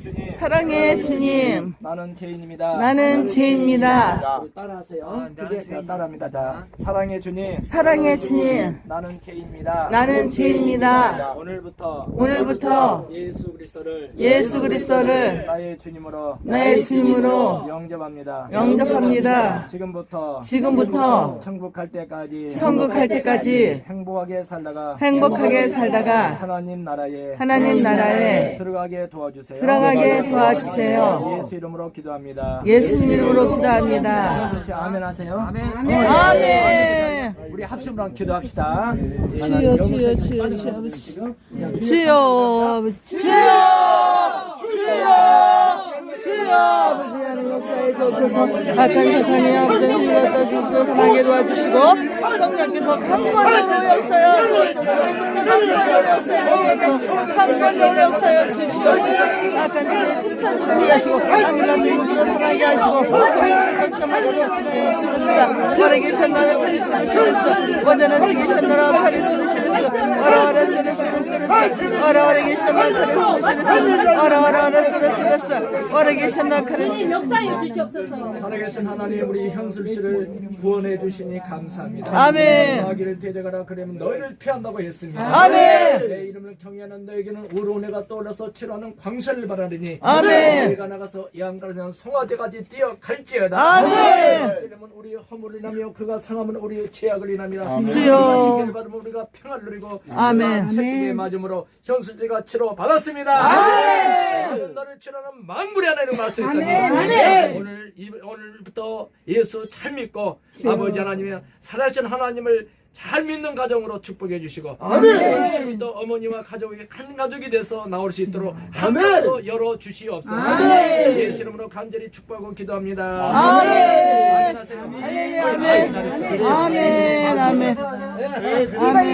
주님. 사랑의 주님. 나는 죄인입니다. 나는 죄인입니다. 우리 따라하세요. 그게 다 따라합니다. 자, 사랑의 주님. 사랑의 주님. 나는 죄인입니다. 나는 죄인입니다. 오늘부터 오늘부터 예수 그리스도를 예수 그리스도를 나의 주님으로 나의 주님으로 영접합니다. 영접합니다. 지금부터 지금부터 천국 갈 때까지 천국 갈 때까지 행복하게 살다가 행복하게 살다가 하나님 나라에 하나님 나라에 들어가게 도와주세요. 들어가 게 도와주세요. 예수 이름으로 기도합니다. 예수님 이름으로 기도합니다. 아멘 하세요. 아멘. 우리 합심으로 기도합시다. 주여, 주여, 주여, 주여, 아버지. 주여, 주여, 주여, 주여, 아버지 하는 역사에 주옵소서. 악한 사탄이 아버지 힘을 얻어 주옵소서. 하게 도와주시고 성령께서 강권으로 역사여 주옵소서. 강권으로 역사여 주옵소서. 강 카리스도 시리스 어라 어라 어라 쓰르 쓰르 쓰 어라 계셨나 카리스 역사에 주시옵소서. 살아계신 하나님 우리 현술 씨를 구원해 주시니 감사합니다. 아멘. 마귀를 대적하라 그러면 너희를 피한다고 했습니다. 아멘. 내 이름을 경외하는 너에게는 우르은혜가 떠올라서 치료하는 광선을 바라리니 아멘. 너희가 나가서 양가르는 송아지까지 뛰어 갈지어다. 아멘. 이름은 우리 허물을 인하며 그가 상하면 우리 죄악을 인하며 주여. 징계를 받으면 우리가 평안을 누리고 아멘. 채찍에 맞음으로 현수제가 치료 받았습니다. 아멘. 너를 치료하는 만물의 하나님 말씀이시니 오늘 이- 오늘부터 예수 잘 믿고 아버지 하나님의 살아계신 하나님을 잘 믿는 가정으로 축복해 주시고 지금부터 어머니와 가족이 한 가족이 돼서 나올 수 있도록 한번더 열어 주시옵소서. 예수 이름으로 간절히 축복하고 기도합니다. 아멘. 아멘. 아멘. 아멘. 아멘. 아멘.